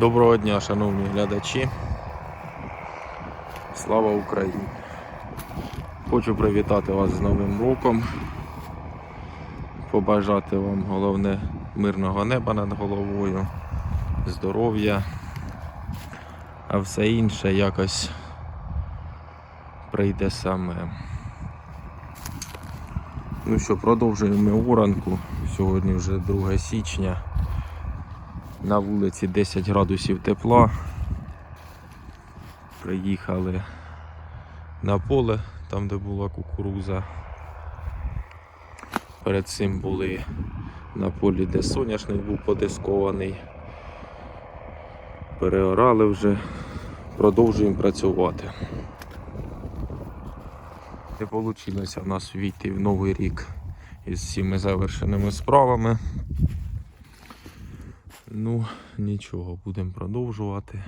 Доброго дня, шановні глядачі. Слава Україні! Хочу привітати вас з Новим роком. Побажати вам головне мирного неба над головою, здоров'я, а все інше якось прийде саме. Ну що, продовжуємо уранку. Сьогодні вже 2 січня. На вулиці 10 градусів тепла. Приїхали на поле, там де була кукуруза. Перед цим були на полі, де соняшник був подискований. Переорали вже, продовжуємо працювати. Не вийшло в нас війти в новий рік із всіми завершеними справами. Ну, нічого, будемо продовжувати.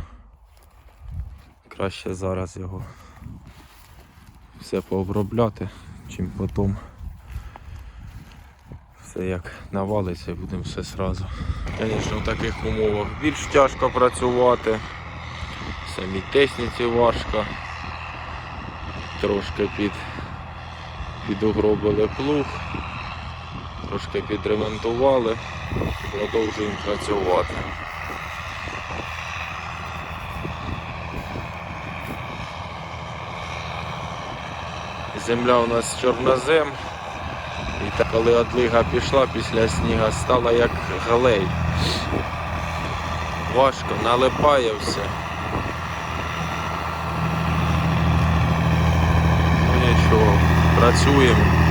Краще зараз його все пообробляти, чим потім все як навалиться, будемо все зразу. Звісно, в таких умовах більш тяжко працювати. Самі техніці важко. Трошки під, підугробили плуг, трошки підремонтували. Продовжуємо працювати. Земля у нас чорнозем. І так, коли одлига пішла після сніга, стала як галей. Важко, налипає все. Ну нічого, працюємо.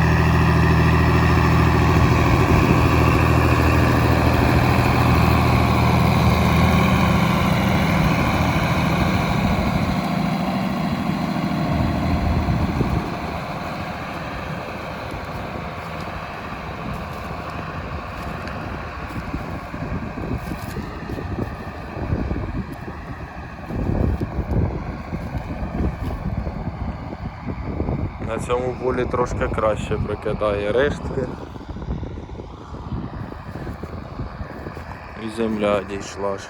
На цьому полі трошки краще прикидає рештки. І земля дійшла ж.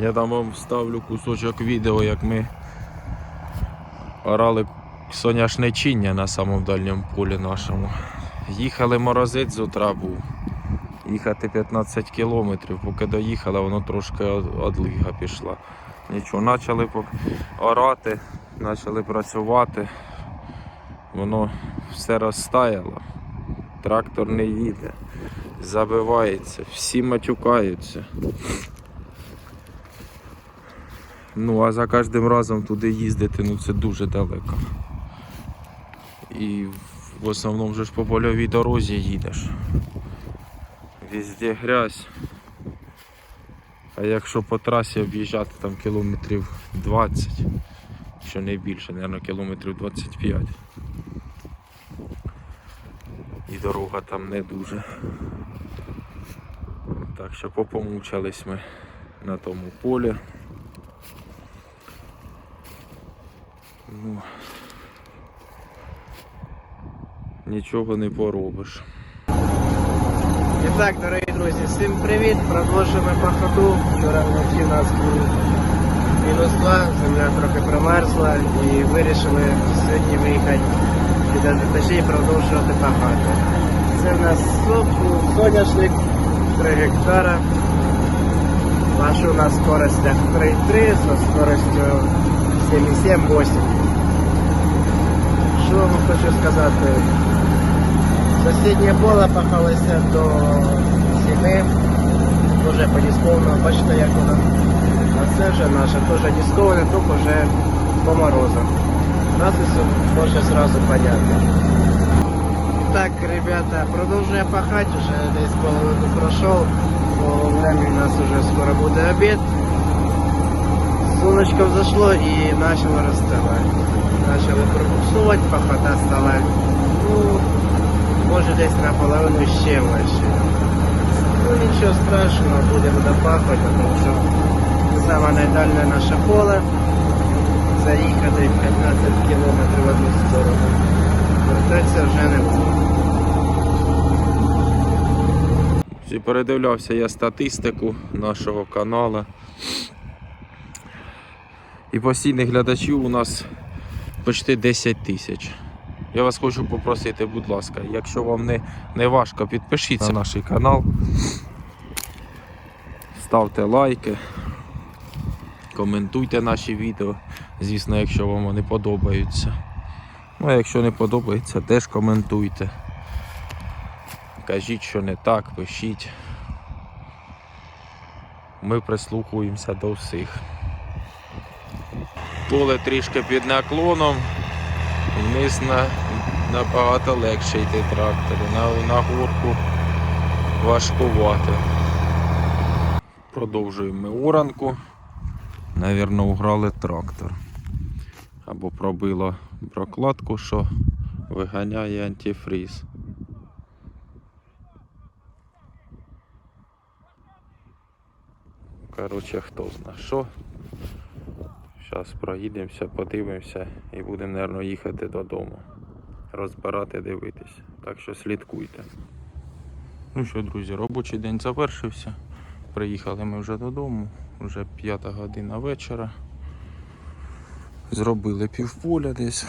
Я там вам вставлю кусочок відео, як ми орали соняшничіння на самому дальньому полі нашому. Їхали морозець з утра був. Їхати 15 кілометрів, поки доїхали, воно трошки од- одлига пішла. Нічого, почали орати, почали працювати. Воно все розтаяло. Трактор не їде, забивається, всі матюкаються. Ну, а за кожним разом туди їздити, ну це дуже далеко. І в основному вже ж по польовій дорозі їдеш. Везде грязь. А якщо по трасі об'їжджати там кілометрів 20, що не більше, мабуть, кілометрів 25. І дорога там не дуже. Так що попомучались ми на тому полі. Ну, нічого не поробиш. І так, дорогі друзі, всім привіт! Продовжуємо по ходу. Вчора вночі у нас був мінус 2, земля трохи промерзла і вирішили сьогодні виїхати від антитажі і продовжувати пахати. Це в нас сок- соняшник 3 гектара. Наша у нас скорость 3,3 зі скоростю 7,7-8. Що вам хочу сказати? Сусіднє поле пахалося до зими. Дуже подісковно, бачите, як воно це вже наше теж дисковане, тільки вже по морозам. Нас все може зразу понятно. Так, ребята, продовжує пахати, вже десь половину пройшов, бо время у нас вже скоро буде обід. Сонечко взошло і почало розставати. Почали пробуксувати, пахота стала, ну, може десь наполовину ще важче. Ну нічого страшного, будемо допахувати, тому що саме найдальне наше поле. Заїхати 15 кілометрів в одну сторону. Вертатися вже не буде. Передивлявся я статистику нашого каналу. І постійних глядачів у нас почти 10 тисяч. Я вас хочу попросити, будь ласка, якщо вам не, не важко, підпишіться на наш канал. Ставте лайки, коментуйте наші відео, звісно, якщо вам вони подобаються. Ну, а якщо не подобається, теж коментуйте. Кажіть, що не так, пишіть. Ми прислухаємося до всіх. Поле трішки під наклоном, вниз на, набагато легше йти трактору, на, на горку важкувати. Продовжуємо ми оранку. Навірно, уграли трактор. Або пробило прокладку, що виганяє антифріз. Коротше, хто зна що. Зараз проїдемося, подивимося і будемо, мабуть, їхати додому. Розбирати, дивитися. Так що слідкуйте. Ну що, друзі, робочий день завершився. Приїхали ми вже додому, вже п'ята година вечора. Зробили півполя десь.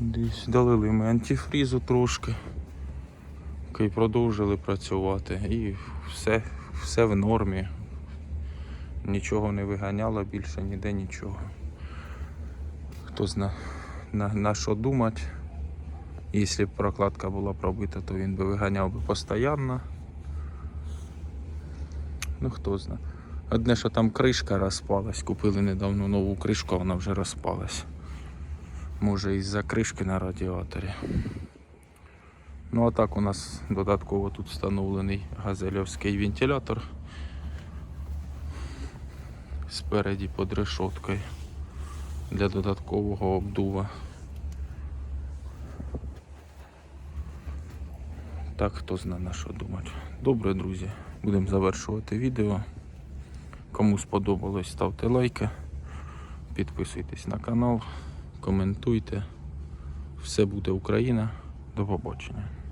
Десь долили ми антифрізу трошки. І продовжили працювати. І все, все в нормі. Нічого не виганяло більше ніде нічого. Хто зна на, на що думати. Якщо б прокладка була пробита, то він би виганяв би постійно. Ну хто зна. Одне, що там кришка розпалась. Купили недавно нову кришку, вона вже розпалась. Може із-за кришки на радіаторі. Ну а так у нас додатково тут встановлений газельовський вентилятор спереді під решоткою для додаткового обдува. Так, хто зна на що думати. Добре, друзі, будемо завершувати відео. Кому сподобалось, ставте лайки, підписуйтесь на канал, коментуйте. Все буде Україна. До побачення.